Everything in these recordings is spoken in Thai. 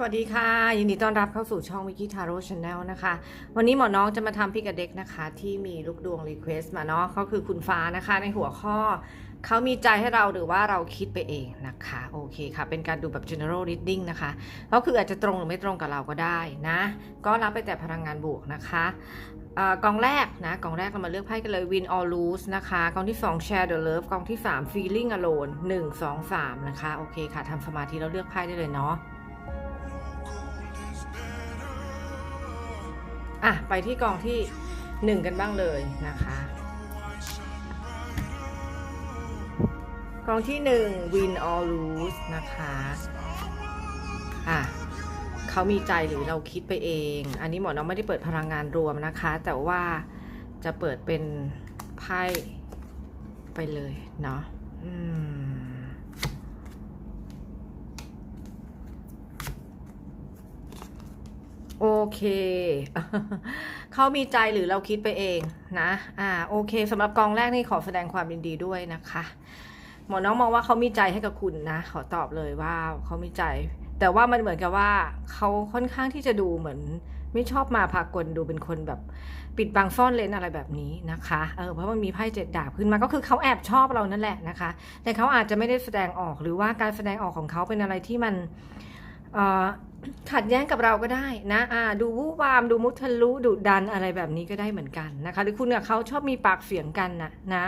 สวัสดีค่ะ ยินดีต้อนรับเข้าสู่ช่องวิกิทาโร่ชาแนลนะคะ วันนี้หมอน้องจะมาทำพิกเด็กนะคะ ที่มีลูกดวงรีเควสต์มาเนาะเขาคือคุณฟ้านะคะ ในหัวข้อเขามีใจให้เราหรือว่าเราคิดไปเองนะคะ โอเคค่ะ เป็นการดูแบบ general reading นะคะก็คืออาจจะตรงหรือไม่ตรงกับเราก็ได้นะ ก็รับไปแต่พลังงานบวกนะคะกองแรกนะกองแรกเรามาเลือกไพ่กันเลย win or lose นะคะกองที่ 2 share the love กองที่ 3 feeling alone 1 2 3 นะคะโอเคค่ะทำสมาธิแล้วเลือกไพ่ได้เลยเนาะ อะ ไปที่กองที่ 1 กันบ้างเลยนะคะ กองที่ 1 win or lose นะคะ อะเขามีใจหรือเราคิดไปเอง อันนี้หมอน้องไม่ได้เปิดพลังงานรวมนะคะ แต่ว่าจะเปิดเป็นไพ่ไปเลยเนาะอืม โอเค เขามีใจหรือเราคิดไปเองนะ อ่า โอเคสำหรับกองแรกนี่ขอแสดงความยินดีด้วยนะคะ หมอน้องมองว่าเขามีใจให้กับคุณนะ ขอตอบเลยว่าเขามีใจ แต่ว่ามันเหมือนกับว่าเขาค่อนข้างที่จะดูเหมือน ไม่ชอบมาพากลดูเป็นคนแบบปิดบังซ่อนเลนอะไรแบบนี้นะคะ เออ เพราะมันมีไพ่เจ็ดดาบขึ้นมาก็คือเขาแอบชอบเรานั่นแหละนะคะ แต่เขาอาจจะไม่ได้แสดงออกหรือว่าการแสดงออกของเขาเป็นอะไรที่มันเอ่อ ขัดแย้งกับเราก็ได้นะอ่าดูวู่วาม ดูมุทะลุดุดันอะไรแบบนี้ก็ได้เหมือนกันนะคะ หรือคุณกับเขาชอบมีปากเสียงกันนะนะ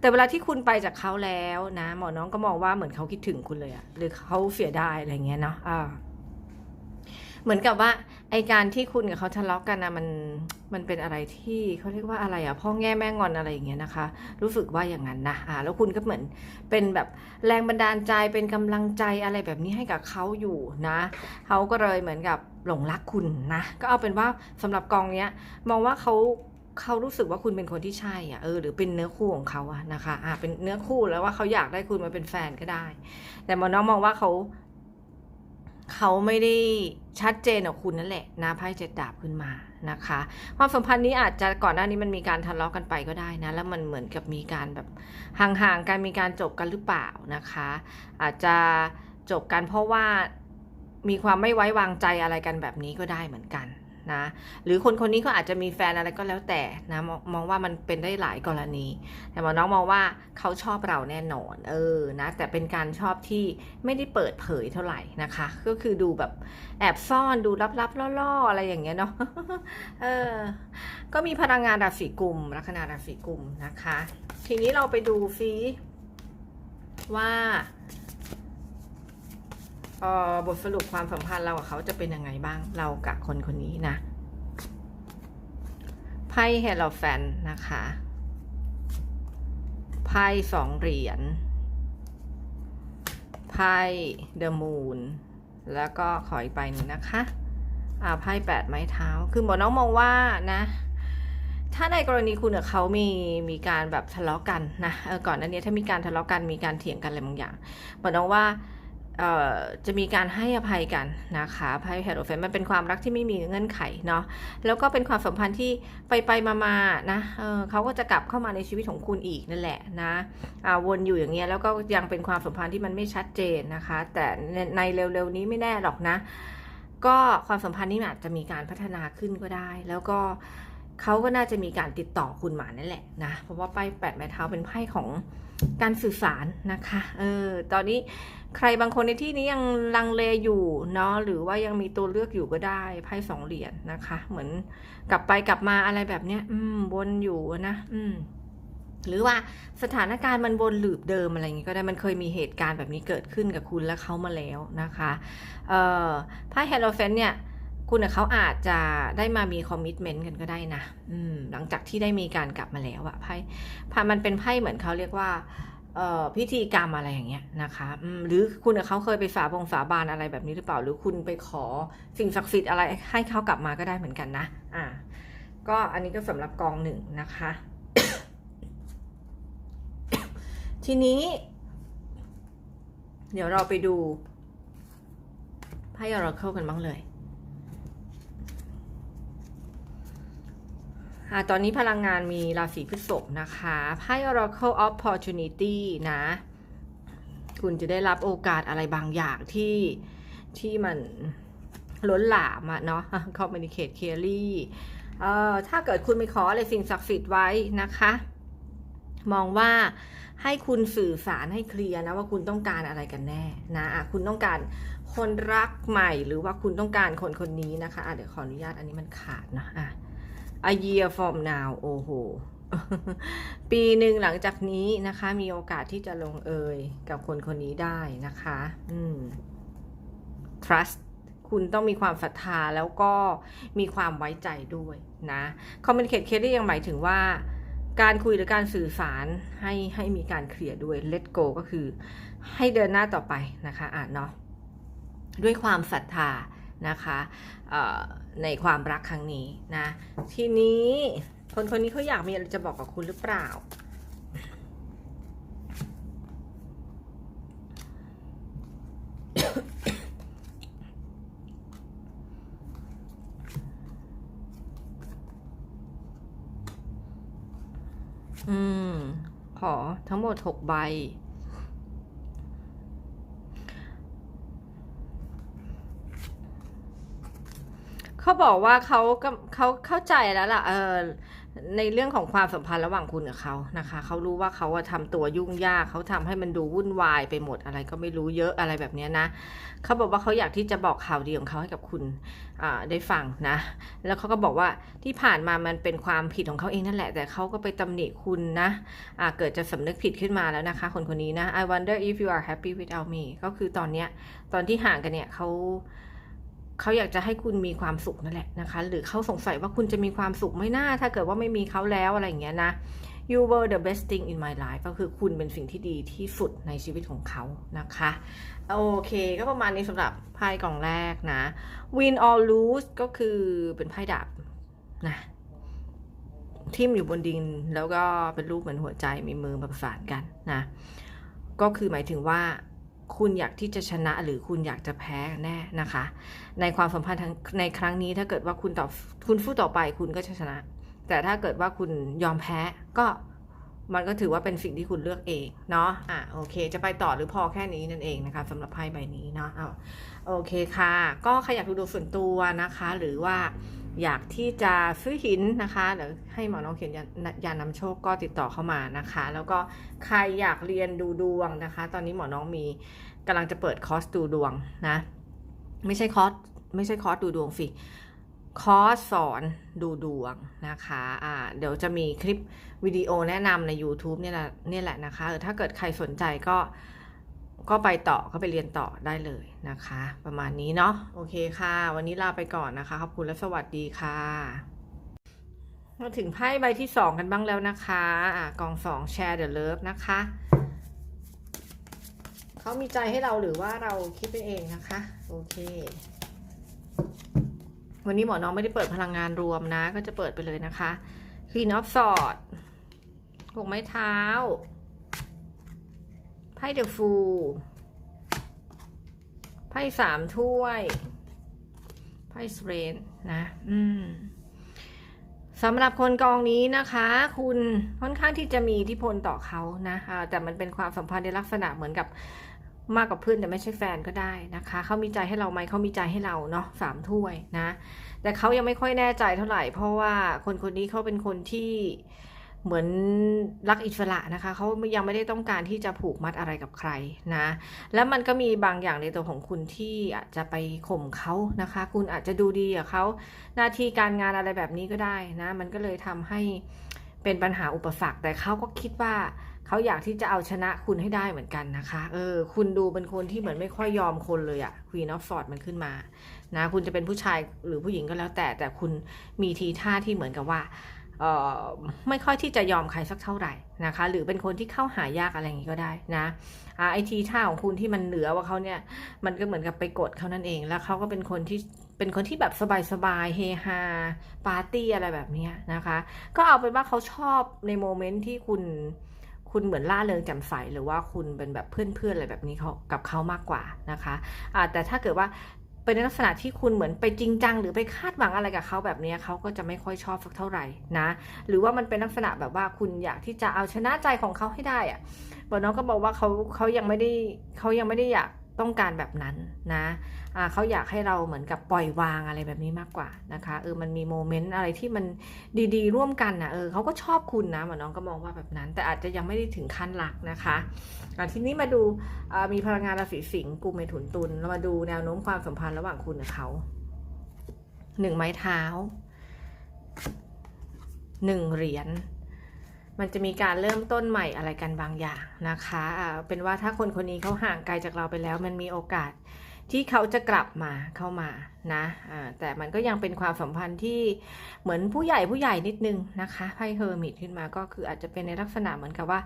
แต่เวลาที่คุณไปจากเขาแล้วนะ หมอน้องก็มองว่าเหมือนเขาคิดถึงคุณเลยอะหรือเขาเสียดายอะไรเงี้ยเนาะอ่า เหมือนกับว่าไอการที่คุณกับเขาทะเลาะกันนะมันมันเป็นอะไรที่เขาเรียกว่าอะไรอะพ่อแง่แม่งอนอะไรอย่างเงี้ยนะคะ รู้สึกว่าอย่างนั้นนะอ่าแล้วคุณก็เหมือนเป็นแบบแรงบันดาลใจเป็นกำลังใจอะไรแบบนี้ให้กับเขาอยู่นะเขาก็เลยเหมือนกับหลงรักคุณนะก็เอาเป็นว่าสำหรับกองเนี้ยมองว่าเขาเขารู้สึกว่าคุณเป็นคนที่ใช่อะเออหรือเป็นเนื้อคู่ของเขาอะนะคะอ่าเป็นเนื้อคู่แล้วว่าเขาอยากได้คุณมาเป็นแฟนก็ได้ แต่มอน้องมองว่าเขา เขาไม่ได้ชัดเจนกับคุณนั่นแหละนะไพ่เจ็ดดาบขึ้นมานะคะความสัมพันธ์นี้อาจจะก่อนหน้านี้มันมีการทะเลาะกันไปก็ได้นะแล้วมันเหมือนกับมีการแบบห่างๆกันมีการจบกันหรือเปล่านะคะ อาจจะจบกันเพราะว่ามีความไม่ไว้วางใจอะไรกันแบบนี้ก็ได้เหมือนกัน นะหรือคนคนนี้ก็อาจจะมีแฟนอะไรก็แล้วแต่นะมองมองว่ามันเป็นได้หลายกรณี แต่หมอน้องมองว่าเขาชอบเราแน่นอนเออนะแต่เป็นการชอบที่ไม่ได้เปิดเผยเท่าไหร่นะคะ ก็คือดูแบบแอบซ่อนดูลับๆล่อๆอะไรอย่างเงี้ยเนาะเออก็มีพลังงานราศีกุมลัคนาราศีกุมนะคะ ทีนี้เราไปดูซิว่า บทสรุปความสัมพันธ์เรากับเขาจะเป็นยังไงบ้างเรากับคนคนนี้นะไพ่เฮลแฟนนะคะไพ่สองเหรียญไพ่เดอะมูนแล้วก็ขออีกใบหนึ่งนะคะอ่าไพ่แปดไม้เท้า คือหมอน้องมองว่านะ ถ้าในกรณีคุณกับเขามีมีการแบบทะเลาะกันนะเออก่อนหน้านี้ถ้ามีการทะเลาะกันมีการเถียงกันอะไรบางอย่างหมอน้องว่า จะมีการให้อภัยกันนะคะไพ่แฮร์โรเฟนมันเป็นความรักที่ไม่มีเงื่อนไขเนาะแล้วก็เป็นความสัมพันธ์ที่ไปไปมามาๆนะเเขาก็จะกลับเข้ามาในชีวิตของคุณอีกนั่นแหละนะวนอยู่อย่างเงี้ยแล้วก็ยังเป็นความสัมพันธ์ที่มันไม่ชัดเจนนะคะ แต่ในเร็วๆนี้ไม่แน่หรอกนะ ก็ความสัมพันธ์นี้อาจจะมีการพัฒนาขึ้นก็ได้ แล้วก็ เขาก็น่าจะมีการติดต่อคุณมานั่นแหละนะ เพราะว่าไพ่แปดไม้เท้าเป็นไพ่ของการสื่อสารนะคะ เออ ตอนนี้ใครบางคนในที่นี้ยังลังเลอยู่เนาะ หรือว่ายังมีตัวเลือกอยู่ก็ได้ไพ่สองเหรียญนะคะ เหมือนกลับไปกลับมาอะไรแบบเนี้ย อืม วนอยู่นะ อืม หรือว่าสถานการณ์มันวนลูปเดิมอะไรอย่างงี้ก็ได้ มันเคยมีเหตุการณ์แบบนี้เกิดขึ้นกับคุณและเขามาแล้วนะคะ เอ่อ ไพ่เฮโรเฟนเนี่ย คุณกับเขาอาจจะได้มามีคอมมิชเมนต์กันก็ได้นะอืมหลังจากที่ได้มีการกลับมาแล้วอะไพ่ไพ่มันเป็นไพ่เหมือนเขาเรียกว่าเอ่อพิธีกรรมอะไรอย่างเงี้ยนะคะหรือคุณกับเขาเคยไปสาบงสาบานอะไรแบบนี้หรือเปล่า หรือคุณไปขอสิ่งศักดิ์สิทธิ์อะไรให้เขากลับมาก็ได้เหมือนกันนะ อ่า ก็อันนี้ก็สำหรับกองหนึ่งนะคะ ทีนี้ เดี๋ยวเราไปดูไพ่ออราเคิลกันบ้างเลย อ่า ตอนนี้พลังงานมีราศีพฤษภนะคะไพ่ Oracle Opportunity นะ คุณจะได้รับโอกาสอะไรบางอย่างที่ที่มันล้นหลามอะเนาะ communicate clearly เอ่อถ้าเกิดคุณไปขออะไรสิ่งศักดิ์สิทธิ์ไว้นะคะ มองว่าให้คุณสื่อสารให้เคลียร์นะว่าคุณต้องการอะไรกันแน่นะะคุณต้องการคนรักใหม่หรือว่าคุณต้องการคนคนนี้นะคะอะเดี๋ยวขออนุญาตอันนี้มันขาดนะอะ a year from now โอ้โห ปีหนึ่งหลังจากนี้นะคะ มีโอกาสที่จะลงเอยกับคนคนนี้ได้นะคะ อืม trust คุณต้องมีความศรัทธาแล้วก็มีความไว้ใจด้วยนะ communicate clearly ยังหมายถึงว่า การคุยหรือการสื่อสารให้ให้มีการเคลียร์ด้วย let go ก็คือให้เดินหน้าต่อไปนะคะอะเนาะด้วยความศรัทธา นะคะในความรักครั้งนี้นะทีนี้คนคนนี้เขาอยากมีอะไรจะบอกกับคุณหรือเปล่า อืม ขอทั้งหมดหกใบ เขาบอกว่าเขาเขาเข้าใจแล้วล่ะเออในเรื่องของความสัมพันธ์ระหว่างคุณกับเขานะคะ เขารู้ว่าเขาอะทำตัวยุ่งยาก เขาทำให้มันดูวุ่นวายไปหมดอะไรก็ไม่รู้เยอะอะไรแบบนี้นะ เขาบอกว่าเขาอยากที่จะบอกข่าวดีของเขาให้กับคุณได้ฟังนะ แล้วเขาก็บอกว่าที่ผ่านมามันเป็นความผิดของเขาเองนั่นแหละ แต่เขาก็ไปตำหนิคุณนะอาเกิดจะสำนึกผิดขึ้นมาแล้วนะคะ คนคนนี้นะ I wonder if you are happy without me ก็คือตอนเนี้ยตอนที่ห่างกันเนี่ยเขา เขาอยากจะให้คุณมีความสุขนั่นแหละนะคะ หรือเขาสงสัยว่าคุณจะมีความสุขไหม่น่า ถ้าเกิดว่าไม่มีเขาแล้วอะไรอย่างเงี้ยนะ you were the best thing in my life ก็คือคุณเป็นสิ่งที่ดีที่สุดในชีวิตของเขานะคะ โอเค ก็ประมาณนี้สำหรับไพ่กล่องแรกนะ win or lose ก็คือเป็นไพ่ดาบนะทิ่มอยู่บนดินแล้วก็เป็นรูปเหมือนหัวใจมีมือมาประสานกันนะ ก็คือหมายถึงว่า คุณอยากที่จะชนะหรือคุณอยากจะแพ้แน่นะคะ ในความสัมพันธ์ทั้งในครั้งนี้ถ้าเกิดว่าคุณต่อคุณสู้ต่อไปคุณก็จะชนะ แต่ถ้าเกิดว่าคุณยอมแพ้ก็มันก็ถือว่าเป็นสิ่งที่คุณเลือกเองเนาะอะโอเค จะไปต่อหรือพอแค่นี้นั่นเองนะคะสำหรับไพ่ใบนี้เนาะเอาโอเคค่ะ ก็ใครอยากดูดวงส่วนตัวนะคะ หรือว่า อยากที่จะซื้อหินนะคะเดี๋ยวให้หมอน้องเขียนยายานำโชคก็ติดต่อเข้ามานะคะ แล้วก็ใครอยากเรียนดูดวงนะคะ ตอนนี้หมอน้องมีกำลังจะเปิดคอร์สดูดวงนะ ไม่ใช่คอร์สไม่ใช่คอร์สดูดวงสิคอร์สสอนดูดวงนะคะอ่าเดี๋ยวจะมีคลิปวิดีโอแนะนำใน YouTube เนี่ยแหละเนี่ยแหละนะคะถ้าเกิดใครสนใจก็ ก็ไปต่อก็ไปเรียนต่อได้เลยนะคะ ประมาณนี้เนาะโอเคค่ะ วันนี้ลาไปก่อนนะคะขอบคุณและสวัสดีค่ะมาถึงไพ่ใบที่สองกันบ้างแล้วนะคะอ่ากองสองแชร์เดอะเลิฟนะคะเขามีใจให้เราหรือว่าเราคิดไปเองนะคะ โอเค วันนี้หมอน้องไม่ได้เปิดพลังงานรวมนะ ก็จะเปิดไปเลยนะคะ Queen of Swords หกไม้เท้า ไพ่เดอะฟูไพ่สามถ้วยไพ่สเรนนะ อืมสำหรับคนกองนี้นะคะ คุณค่อนข้างที่จะมีอิทธิพลต่อเขานะอ่าแต่มันเป็นความสัมพันธ์ในลักษณะเหมือนกับมากกว่าเพื่อนแต่ไม่ใช่แฟนก็ได้นะคะ เขามีใจให้เราไหมเขามีใจให้เราเนาะสามถ้วยนะ แต่เขายังไม่ค่อยแน่ใจเท่าไหร่ เพราะว่าคนคนนี้เขาเป็นคนที่ เหมือนรักอิสระนะคะเขายังไม่ได้ต้องการที่จะผูกมัดอะไรกับใครนะ แล้วมันก็มีบางอย่างในตัวของคุณที่อาจจะไปข่มเขานะคะ คุณอาจจะดูดีกับเขาหน้าที่การงานอะไรแบบนี้ก็ได้นะ มันก็เลยทำให้เป็นปัญหาอุปสรรคแต่เขาก็คิดว่าเขาอยากที่จะเอาชนะคุณให้ได้เหมือนกันนะคะ เออ คุณดูเป็นคนที่เหมือนไม่ค่อยยอมคนเลยอะ Queen of Swords มันขึ้นมา นะ คุณจะเป็นผู้ชายหรือผู้หญิงก็แล้วแต่ แต่คุณมีทีท่าที่เหมือนกับว่า ไม่ค่อยที่จะยอมใครสักเท่าไหร่นะคะ หรือเป็นคนที่เข้าหายากอะไรอย่างนี้ก็ได้นะไอทีท่าของคุณที่มันเหนือว่าเขาเนี่ยมันก็เหมือนกับไปกดเขานั่นเอง แล้วเขาก็เป็นคนที่เป็นคนที่แบบสบายๆเฮฮาปาร์ตี้อะไรแบบนี้นะคะ ก็เอาเป็นว่าเขาชอบในโมเมนต์ที่คุณคุณเหมือนล่าเริงแจ่มใสหรือว่าคุณเป็นแบบเพื่อนๆอะไรแบบนี้เขากับเขามากกว่านะคะอ่าแต่ถ้าเกิดว่า เป็นในลักษณะที่คุณเหมือนไปจริงจัง หรือไปคาดหวังอะไรกับเขาแบบนี้เขาก็จะไม่ค่อยชอบสักเท่าไหร่นะ หรือว่ามันเป็นลักษณะแบบว่าคุณอยากที่จะเอาชนะใจของเขาให้ได้อะบอน้องก็บอกว่าเขาเขายังไม่ได้เขายังไม่ได้อยาก ต้องการแบบนั้นนะอ่าเขาอยากให้เราเหมือนกับปล่อยวางอะไรแบบนี้มากกว่านะคะเออมันมีโมเมนต์อะไรที่มันดีๆ ร่วมกันนะเออเขาก็ชอบคุณนะหมอน้องก็มองว่าแบบนั้น แต่อาจจะยังไม่ได้ถึงขั้นรักนะคะะทีนี้มาดูมีพลังงานราศีสิงห์กุมเมถุนตุลเรามาดูแนวโน้มความสัมพันธ์ระหว่างคุณกับเขาหนึ่งไม้เท้าหนึ่งเหรียญ มันจะมีการเริ่มต้นใหม่อะไรกันบางอย่างนะคะเป็นว่าถ้าคนคนนี้เขาห่างไกลจากเราไปแล้ว มันมีโอกาสที่เขาจะกลับมาเข้ามานะแต่มันก็ยังเป็นความสัมพันธ์ที่เหมือนผู้ใหญ่ผู้ใหญ่นิดนึงนะคะไพ่เฮอร์มิตขึ้นมาก็คืออาจจะเป็นในลักษณะเหมือนกับว่า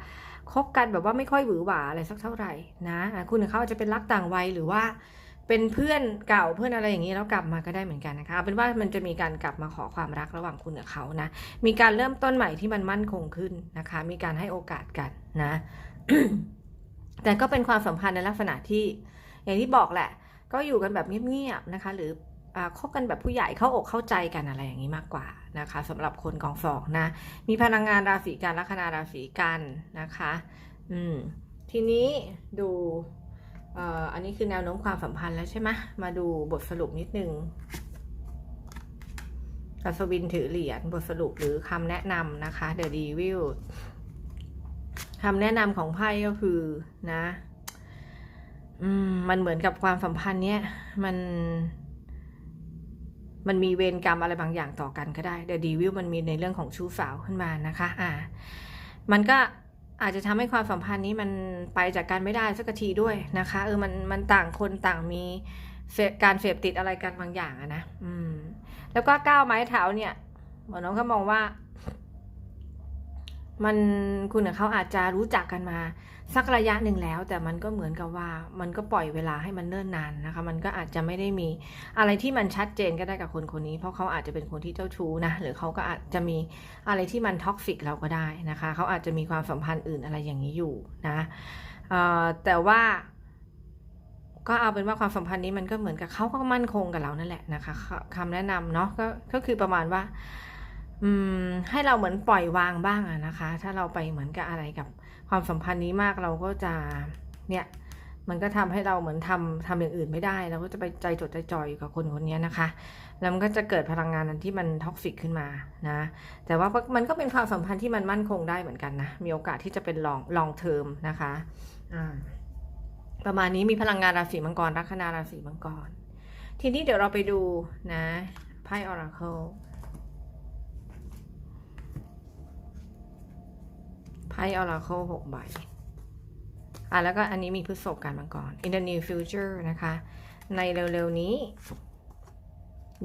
คบกันแบบว่าไม่ค่อยหวือหวาอะไรสักเท่าไหร่นะคุณเขาอาจจะเป็นรักต่างวัยหรือว่า เป็นเพื่อนเก่าเพื่อนอะไรอย่างนี้แล้วกลับมาก็ได้เหมือนกันนะคะเอาเป็นว่ามันจะมีการกลับมาขอความรักระหว่างคุณกับเขานะ มีการเริ่มต้นใหม่ที่มันมั่นคงขึ้นนะคะ มีการให้โอกาสกันนะ แต่ก็เป็นความสัมพันธ์ในลักษณะที่ อย่างที่บอกแหละ ก็อยู่กันแบบเงียบๆนะคะ หรือคบกันแบบผู้ใหญ่เข้าอกเข้าใจกันอะไรอย่างนี้มากกว่านะคะสำหรับคนกองสองนะ มีพลังงานราศีกันลัคนาราศีกันนะคะ อืมทีนี้ดู อันนี้คือแนวโน้มความสัมพันธ์แล้วใช่ไหมมาดูบทสรุปนิดนึงอัศวินถือเหรียญบทสรุปหรือคำแนะนำนะคะ The Devil คำแนะนำของไพ่ก็คือนะอมมันเหมือนกับความสัมพันธ์เนี้ยมัน มันมีเวรกรรมอะไรบางอย่างต่อกันก็ได้ The Devil มันมีในเรื่องของชู้สาวขึ้นมานะคะ อ่า มันก็ อาจจะทำให้ความสัมพันธ์นี้มันไปจากกันไม่ได้สักทีด้วยนะคะเออมันมันต่างคนต่างมีการเสพติดอะไรกันบางอย่างอะนะอืมแล้วก็ก้าวไม้เท้าเนี่ยหมอน้องก็มองว่า มันคุณกับเขาอาจจะรู้จักกันมา สักระยะหนึ่งแล้ว แต่มันก็เหมือนกับว่ามันก็ปล่อยเวลาให้มันเนิ่นนานนะคะ มันก็อาจจะไม่ได้มีอะไรที่มันชัดเจนก็ได้กับคนคนนี้ เพราะเขาอาจจะเป็นคนที่เจ้าชู้นะหรือเขาก็อาจจะมีอะไรที่มันท็อกซิกเราก็ได้นะคะเขาอาจจะมีความสัมพันธ์อื่นอะไรอย่างนี้อยู่นะแต่ว่าก็เอาเป็นว่าความสัมพันธ์นี้มันก็เหมือนกับเขาก็มั่นคงกับเรานั่นแหละนะคะคคำแนะนำเนาะก็ก็คือประมาณว่า อืมให้เราเหมือนปล่อยวางบ้างอะนะคะ ถ้าเราไปเหมือนกับอะไรกับ ความสัมพันธ์นี้มากเราก็จะเนี่ยมันก็ทำให้เราเหมือนทำทำอย่างอื่นไม่ได้เราก็จะไปใจจดใจจ่อยกับคนคนนี้นะคะ แล้วมันก็จะเกิดพลังงานนั้นที่มันท็อกซิกขึ้นมานะ แต่ว่ามันก็เป็นความสัมพันธ์ที่มันมั่นคงได้เหมือนกันนะ มีโอกาสที่จะเป็นลองลองเทอมนะคะประมาณนี้มีพลังงานราศีมังกรลัคนาราศีมังกร ทีนี้เดี๋ยวเราไปดูนะไพ่ออราเคิล ไพ่ออราเคิลหกใบอะแล้วก็อันนี้มีพฤษภการมังกร in the near future นะคะ ในเร็วๆนี้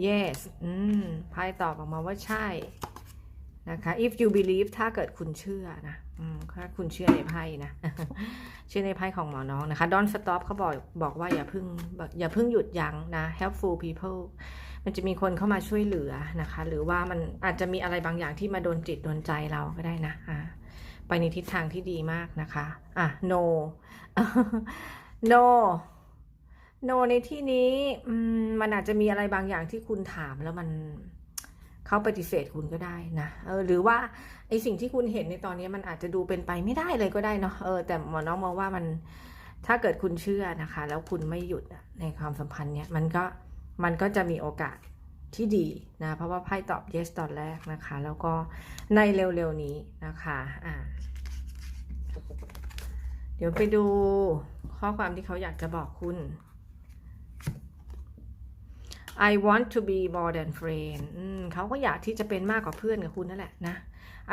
yes อืมไพ่ตอบออกมาว่าใช่นะคะ if you believe ถ้าเกิดคุณเชื่อนะถ้าคุณเชื่อในไพ่นะ เชื่อในไพ่ของหมอน้องนะคะ don't stop เขาบอกบอกว่าอย่าเพึ่งอย่าเพึ่งหยุดยั้งนะ helpful people มันจะมีคนเข้ามาช่วยเหลือนะคะ หรือว่ามันอาจจะมีอะไรบางอย่างที่มาโดนจิตโดนใจเราก็ได้นะอ่า ไปในทิศทางที่ดีมากนะคะ อะ no no no ในที่นี้มันอาจจะมีอะไรบางอย่างที่คุณถามแล้วมันเขาปฏิเสธคุณก็ได้นะ เออ หรือว่าไอสิ่งที่คุณเห็นในตอนนี้มันอาจจะดูเป็นไปไม่ได้เลยก็ได้เนาะ เออ แต่หมอน้องมองว่ามัน ถ้าเกิดคุณเชื่อนะคะ แล้วคุณไม่หยุดในความสัมพันธ์เนี้ย มันก็ มันก็จะมีโอกาสที่ดีนะ เพราะว่าไพ่ตอบ yes ตอนแรกนะคะ แล้วก็ในเร็วๆนี้นะคะ อ่า เดี๋ยวไปดูข้อความที่เขาอยากจะบอกคุณ I want to be more than friend เขาก็อยากที่จะเป็นมากกว่าเพื่อนกับคุณนั่นแหละนะ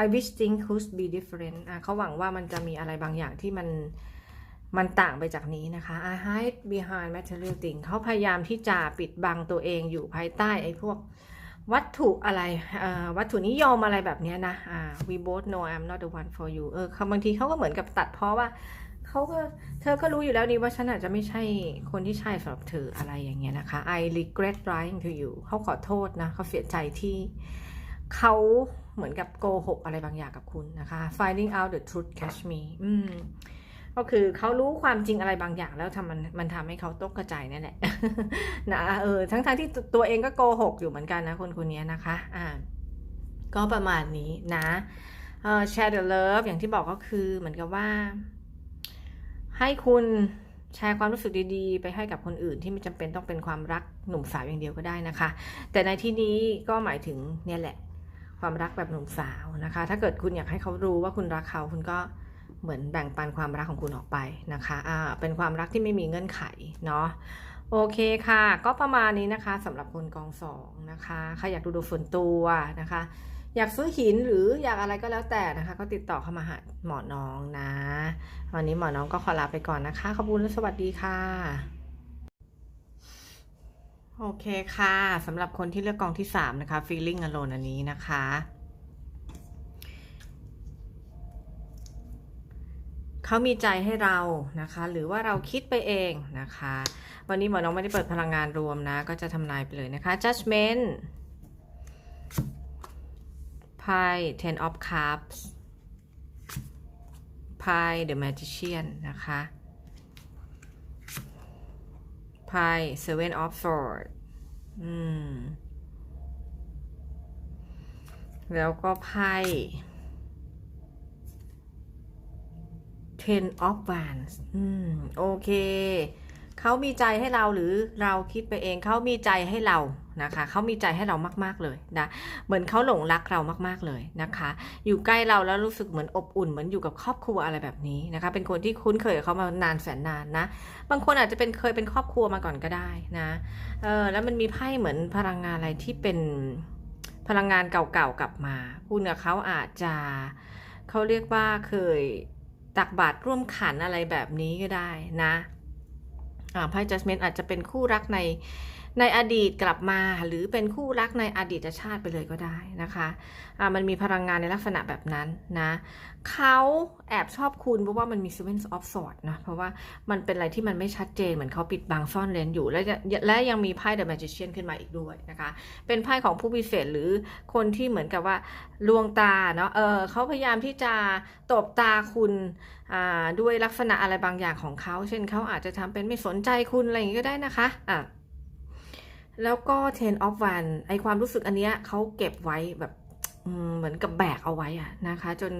I wish things could be different เขาหวังว่ามันจะมีอะไรบางอย่างที่มันมันต่างไปจากนี้นะคะ I hide behind material things เขาพยายามที่จะปิดบังตัวเองอยู่ภายใต้ไอ้พวกวัตถุอะไรวัตถุนิยมอะไรแบบนี้นะ we both know I'm not the one for you เออบางทีเขาก็เหมือนกับตัดเพราะว่า เขาก็เธอก็รู้อยู่แล้วนี่ว่าฉันอาจจะไม่ใช่คนที่ใช่สำหรับเธออะไรอย่างเงี้ยนะคะ I regret lying to you เขาขอโทษนะเขาเสียใจที่เขาเหมือนกับโกหกอะไรบางอย่างกับคุณนะคะ finding out the truth catch me อืมก็คือเขารู้ความจริงอะไรบางอย่างแล้วทำมันมันทำให้เขาตกกระจายนั่นแหละนะเออทั้งทงที่ตัวเองก็โกหกอยู่เหมือนกันนะคนคนนี้นะคะ อ่า ก็ประมาณนี้นะเออ share the love อย่างที่บอกก็คือเหมือนกับว่า ให้คุณแชร์ความรู้สึกดีๆ ไปให้กับคนอื่นที่ไม่จำเป็นต้องเป็นความรักหนุ่มสาวอย่างเดียวก็ได้นะคะ แต่ในที่นี้ก็หมายถึงเนี่ยแหละ ความรักแบบหนุ่มสาวนะคะ ถ้าเกิดคุณอยากให้เขารู้ว่าคุณรักเขาคุณก็เหมือนแบ่งปันความรักของคุณออกไปนะคะอ่าเป็นความรักที่ไม่มีเงื่อนไขเนาะโอเคค่ะ ก็ประมาณนี้นะคะสำหรับคนกองสองนะคะใครอยากดูดวงส่วนตัวนะคะ อยากซื้อหินหรืออยากอะไรก็แล้วแต่นะคะ ก็ติดต่อเข้ามาหาหมอน้องนะ วันนี้หมอน้องก็ขอลาไปก่อนนะคะ ขอบคุณและสวัสดีค่ะ โอเคค่ะสำหรับคนที่เลือกกองที่ 3 นะคะ feeling alone อันนี้นะคะ เขามีใจให้เรานะคะ หรือว่าเราคิดไปเองนะคะ วันนี้หมอน้องไม่ได้เปิดพลังงานรวมนะ ก็จะทำนายไปเลยนะคะ judgment ไพ่ ten of cups ไพ่ the magician นะคะ ไพ่ seven of swords อืม แล้วก็ไพ่ ten of wands อืม โอเค เขามีใจให้เราหรือเราคิดไปเองเขามีใจให้เรานะคะเขามีใจให้เรามากๆเลยนะเหมือนเขาหลงรักเรามากๆเลยนะคะ อยู่ใกล้เราแล้วรู้สึกเหมือนอบอุ่นเหมือนอยู่กับครอบครัวอะไรแบบนี้นะคะ เป็นคนที่คุ้นเคยกับเขามานานแสนนานนะ บางคนอาจจะเป็นเคยเป็นครอบครัวมาก่อนก็ได้นะเออแล้วมันมีไพ่เหมือนพลังงานอะไรที่เป็นพลังงานเก่าๆกลับมาคุณกับเขาอาจจะเขาเรียกว่าเคยตักบาตรร่วมขันอะไรแบบนี้ก็ได้นะ ไพ่ judgment อาจจะเป็นคู่รักใน ในอดีตกลับมาหรือเป็นคู่รักในอดีตชาติไปเลยก็ได้นะคะอ่ามันมีพลังงานในลักษณะแบบนั้นนะเขาแอบชอบคุณเพราะว่ามันมี seven of swords นะ เพราะว่ามันเป็นอะไรที่มันไม่ชัดเจนเหมือนเขาปิดบังซ่อนเร้นอยู่ และและยังมีไพ่ the magician ขึ้นมาอีกด้วยนะคะ เป็นไพ่ของผู้พิเศษหรือคนที่เหมือนกับว่าลวงตาเนาะเออเขาพยายามที่จะตบตาคุณด้วยลักษณะอะไรบางอย่างของเขา เช่นเขาอาจจะทำเป็นไม่สนใจคุณอะไรอย่างนี้ก็ได้นะคะอะ แล้วก็ ten of one ไอความรู้สึกอันเนี้ยเขาเก็บไว้แบบเหมือนกับแบกเอาไว้อะนะคะ จน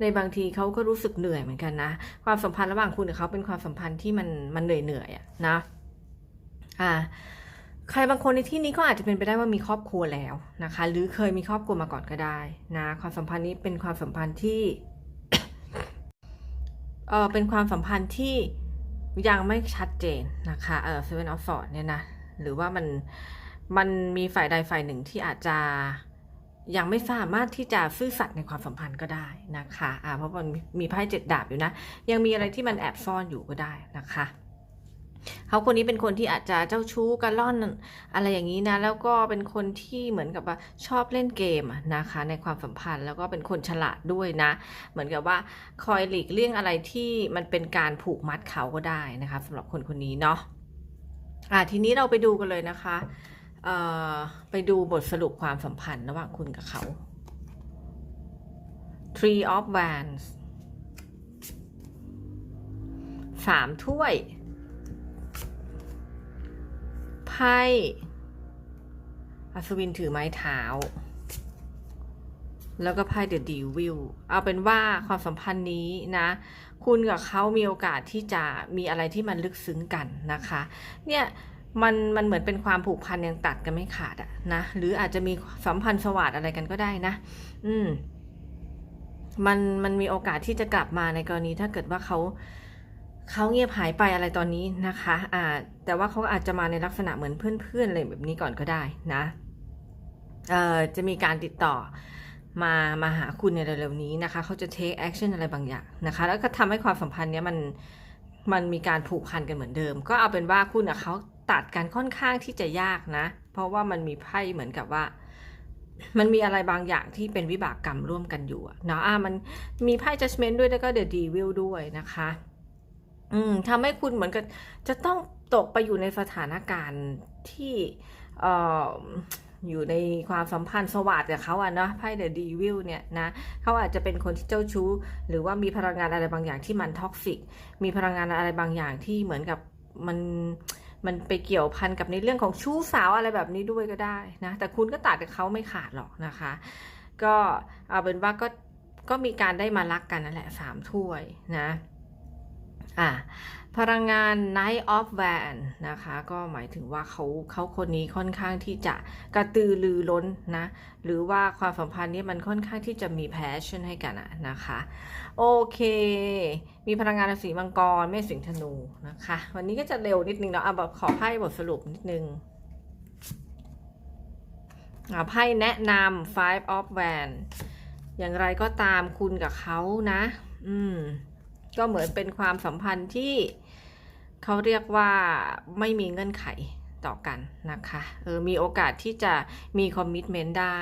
ในบางทีเขาก็รู้สึกเหนื่อยเหมือนกันนะ ความสัมพันธ์ระหว่างคุณกับเขาเป็นความสัมพันธ์ที่มันมันเหนื่อยเหนื่อยอะนะอ่าใครบางคนในที่นี้ก็อาจจะเป็นไปได้ว่ามีครอบครัวแล้วนะคะ หรือเคยมีครอบครัวมาก่อนก็ได้นะความสัมพันธ์นี้เป็นความสัมพันธ์ที่เออเป็นความสัมพันธ์ที่ยังไม่ชัดเจนนะคะเออ seven of swords เนี่ยนะ หรือว่ามันมันมีฝ่ายใดฝ่ายหนึ่งที่อาจจะยังไม่สามารถที่จะซื่อสัตย์ในความสัมพันธ์ก็ได้นะคะอ่าเพราะมันมีไพ่เจ็ดดาบอยู่นะ ยังมีอะไรที่มันแอบซ่อนอยู่ก็ได้นะคะเขาคนนี้เป็นคนที่อาจจะเจ้าชู้กระล่อนอะไรอย่างนี้นะ แล้วก็เป็นคนที่เหมือนกับว่าชอบเล่นเกมนะคะ ในความสัมพันธ์แล้วก็เป็นคนฉลาดด้วยนะ เหมือนกับว่าคอยหลีกเลี่ยงอะไรที่มันเป็นการผูกมัดเขาก็ได้นะคะสำหรับคนคนนี้เนาะ อะทีนี้เราไปดูกันเลยนะคะเอ่อไปดูบทสรุปความสัมพันธ์ระหว่างคุณกับเขา Three of Wands สามถ้วย ไพ่อัศวินถือไม้เท้า แล้วก็ไพ่เดอะดีวิลเอาเป็นว่าความสัมพันธ์นี้นะ คุณกับเขามีโอกาสที่จะมีอะไรที่มันลึกซึ้งกันนะคะ เนี่ยมันมันเหมือนเป็นความผูกพันยังตัดกันไม่ขาดอะนะ หรืออาจจะมีสัมพันธ์สวัสดอะไรกันก็ได้นะ อืม มันมันมีโอกาสที่จะกลับมาในกรณีถ้าเกิดว่าเขาเขาเงียบหายไปอะไรตอนนี้นะคะ อ่า แต่ว่าเขาอาจจะมาในลักษณะเหมือนเพื่อนๆอะไรแบบนี้ก่อนก็ได้นะ เอ่อ จะมีการติดต่อ มามาหาคุณในเร็วๆนี้นะคะ เขาจะ take action อะไรบางอย่างนะคะ แล้วก็ทำให้ความสัมพันธ์เนี้ยมันมันมีการผูกพันกันเหมือนเดิม ก็เอาเป็นว่าคุณกับเขาตัดกันค่อนข้างที่จะยากนะ เพราะว่ามันมีไพ่เหมือนกับว่า มันมีอะไรบางอย่างที่เป็นวิบากกรรมร่วมกันอยู่เนาะอะมันมีไพ่ judgment ด้วยแล้วก็ the devil ด้วยนะคะ อืมทำให้คุณเหมือนกับจะต้องตกไปอยู่ในสถานการณ์ที่เอ่อ อยู่ในความสัมพันธ์สวัสดิ์กับเขาอะเนาะไพ่เดอะดีวิลเนี่ยนะเขาอาจจะเป็นคนที่เจ้าชู้ หรือว่ามีพลังงานอะไรบางอย่างที่มันท็อกซิก มีพลังงานอะไรบางอย่างที่เหมือนกับมันมันไปเกี่ยวพันกับในเรื่องของชู้สาวอะไรแบบนี้ด้วยก็ได้นะแต่คุณก็ตัดกับเขาไม่ขาดหรอกนะคะ ก็เอาเป็นว่าก็ก็มีการได้มารักกันนั่นแหละสามถ้วยนะอะ พลังงาน Night of Van นะคะ ก็หมายถึงว่าเขาเขาคนนี้ค่อนข้างที่จะกระตือรือร้นนะ หรือว่าความสัมพันธ์นี้มันค่อนข้างที่จะมี passion ให้กันอะนะคะ โอเค มีพลังงานราศีมังกรเมษสิงห์ธนูนะคะ วันนี้ก็จะเร็วนิดนึงเนาะเอาแบบขอไพ่บทสรุปนิดนึงอ่าไพ่แนะนำ five of van อย่างไรก็ตามคุณกับเขานะ อืม ก็เหมือนเป็นความสัมพันธ์ที่เขาเรียกว่าไม่มีเงื่อนไขต่อกันนะคะเออมีโอกาสที่จะมีคอมมิชเมนต์ได้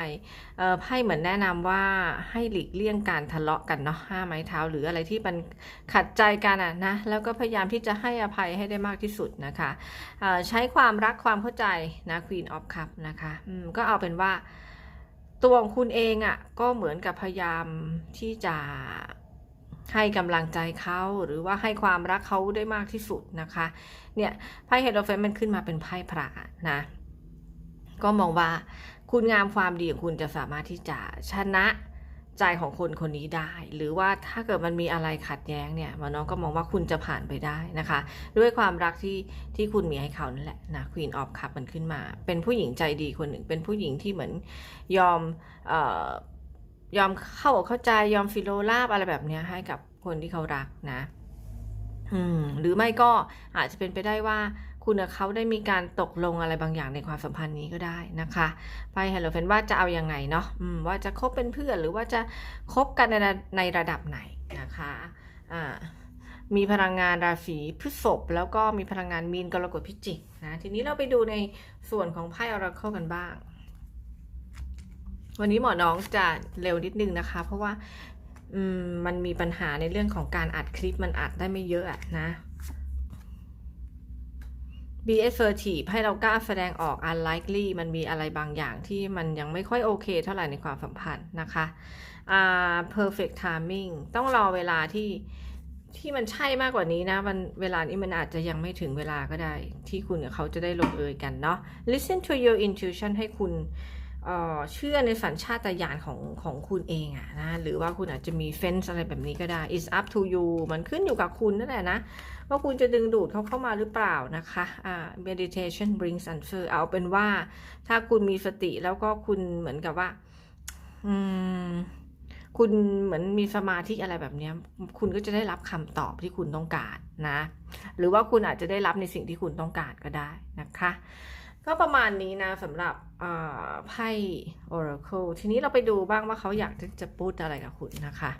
เออไพ่เหมือนแนะนำว่าให้หลีกเลี่ยงการทะเลาะกันเนาะห้าไม้เท้า หรืออะไรที่มันขัดใจกันอะนะแล้วก็พยายามที่จะให้อภัยให้ได้มากที่สุดนะคะเออใช้ความรักความเข้าใจนะ Queen of Cup นะคะก็เอาเป็นว่าตัวของคุณเองอะ่ะก็เหมือนกับพยายามที่จะ ให้กำลังใจเขาหรือว่าให้ความรักเขาได้มากที่สุดนะคะ เนี่ยไพ่เฮดโ o เฟนมันขึ้นมาเป็นไพ่พระนะ ก็มองว่าคุณงามความดีของคุณจะสามารถที่จะชนะใจของคนคนนี้ได้ หรือว่าถ้าเกิดมันมีอะไรขัดแย้งเนี่ยมอน้องก็มองว่าคุณจะผ่านไปได้นะคะ ด้วยความรักที่ที่คุณมีให้เขานั่นแหละนะ Queen of Cup มันขึ้นมา เป็นผู้หญิงใจดีคนหนึ่ง เป็นผู้หญิงที่เหมือนยอมเอ่อ ยอมเข้าอกเข้าใจยอมฟิโลลาบอะไรแบบนี้ให้กับคนที่เขารักนะ อืม หรือไม่ก็อาจจะเป็นไปได้ว่าคุณกับเขาได้มีการตกลงอะไรบางอย่างในความสัมพันธ์นี้ก็ได้นะคะไปฮัลโหลเฟนว่าจะเอาอยัางไงเนาะว่าจะคบเป็นเพื่อนหรือว่าจะคบกันในระในระดับไหนนะคะอ่ามีพลังงานราศีพฤษภแล้วก็มีพลังงานมีนกรกฎพิจิกนะทีนี้เราไปดูในส่วนของไพ่อราเคิลกันบ้าง วันนี้หมอน้องจะเร็วนิดนึงนะคะ เพราะว่าอืมมันมีปัญหาในเรื่องของการอัดคลิปมันอัดได้ไม่เยอะอะนะ BS30 ให้เรากล้าแสดงออก unlikely มันมีอะไรบางอย่างที่มันยังไม่ค่อยโอเคเท่าไหร่ในความสัมพันธ์นะคะอ่า perfect timing ต้องรอเวลาที่ที่มันใช่มากกว่านี้นะมันเวลานี้มันอาจจะยังไม่ถึงเวลาก็ได้ ที่คุณกับเขาจะได้ลงเอยกันเนาะ listen to your intuition ให้คุณ เชื่อในสัญชาตญาณของของคุณเองอะนะหรือว่าคุณอาจจะมีเฟนส์อะไรแบบนี้ก็ได้ it's up to you มันขึ้นอยู่กับคุณนั่นแหละนะ ว่าคุณจะดึงดูดเขาเข้ามาหรือเปล่านะคะอ่า meditation brings answer เอาเป็นว่า ถ้าคุณมีสติแล้วก็คุณเหมือนกับว่า อืม คุณเหมือนมีสมาธิอะไรแบบนี้ คุณก็จะได้รับคำตอบที่คุณต้องการนะ หรือว่าคุณอาจจะได้รับในสิ่งที่คุณต้องการก็ได้นะคะ ก็ประมาณนี้นะสำหรับไพ่ Oracle ทีนี้เราไปดูบ้างว่าเขาอยากจะพูดอะไรกับคุณนะคะ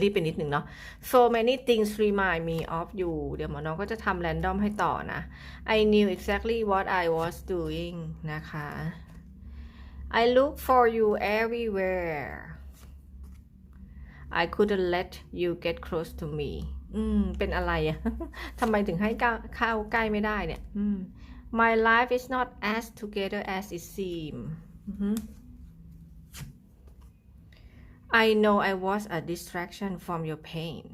รีบไปนิดหนึ่งเนาะ so many things remind me of you เดี๋ยวหมอน้องก็จะทำแรนดอมให้ต่อนะ I knew exactly what I was doing นะคะ I look for you everywhere I couldn't let you get close to me อืม เป็นอะไรอะทำไมถึงให้เข้าใกล้ไม่ได้เนี่ย อืม My life is not as together as it seems อือหือ I know I was a distraction from your pain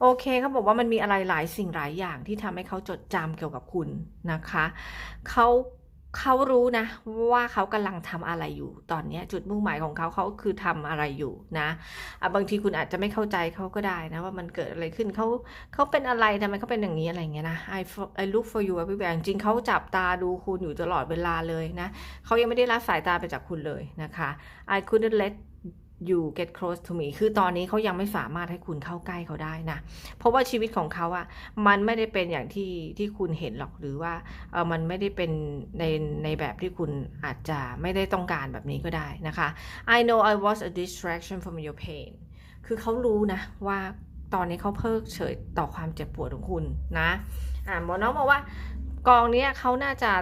โอเคเขาบอกว่ามันมีอะไรหลายสิ่งหลายอย่างที่ทำให้เขาจดจำเกี่ยวกับคุณนะคะเขา เขารู้นะว่าเขากำลังทำอะไรอยู่ตอนเนี้จุดมุ่งหมายของเขาเขาคือทำอะไรอยู่นะะบางทีคุณอาจจะไม่เข้าใจเขาก็ได้นะว่ามันเกิดอะไรขึ้นเขาเขาเป็นอะไรทำไมเขาเป็นอย่างนี้อะไรเงี้ยนะ I I look for you everywhere จริงเขาจับตาดูคุณอยู่ตลอดเวลาเลยนะเขายังไม่ได้ละสายตาไปจากคุณเลยนะคะ I couldn't let you get close to me คือตอนนี้เขายังไม่สามารถให้คุณเข้าใกล้เขาได้นะ เพราะว่าชีวิตของเขาอะมันไม่ได้เป็นอย่างที่ที่คุณเห็นหรอกหรือว่าเออมันไม่ได้เป็นในในแบบที่คุณอาจจะไม่ได้ต้องการแบบนี้ก็ได้นะคะ I know I was a distraction from your pain คือเขารู้นะว่าตอนนี้เขาเพิกเฉยต่อความเจ็บปวดของคุณนะอ่าหมอน้องบอกว่ากองนี้เขาน่าจะ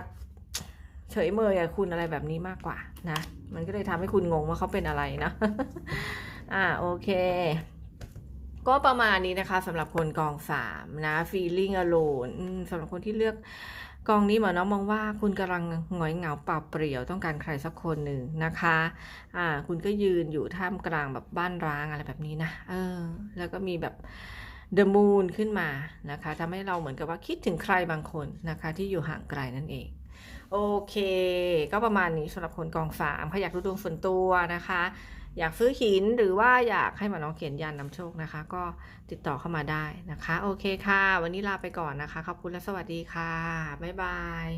เฉยเมยกับคุณอะไรแบบนี้มากกว่า นะ มันก็เลยทำให้คุณงงว่าเขาเป็นอะไรนะ อ่าโอเค ก็ประมาณนี้นะคะสำหรับคนกองสามนะ feeling alone สำหรับคนที่เลือกกองนี้หมอน้องมองว่าคุณกำลังหงอยเหงาเปล่าเปลี่ยวต้องการใครสักคนหนึ่งนะคะ อ่า คุณก็ยืนอยู่ท่ามกลางแบบบ้านร้างอะไรแบบนี้นะ เออ แล้วก็มีแบบ the moon ขึ้นมานะคะทำให้เราเหมือนกับว่าคิดถึงใครบางคนนะคะ ที่อยู่ห่างไกลนั่นเอง โอเค ก็ประมาณนี้สำหรับคนกองสามใครอยากดูดวงส่วนตัวนะคะ อยากซื้อหินหรือว่าอยากให้หมอน้องเขียนยันนำโชคนะคะ ก็ติดต่อเข้ามาได้นะคะ โอเคค่ะ วันนี้ลาไปก่อนนะคะ ขอบคุณและสวัสดีค่ะ บ๊ายบาย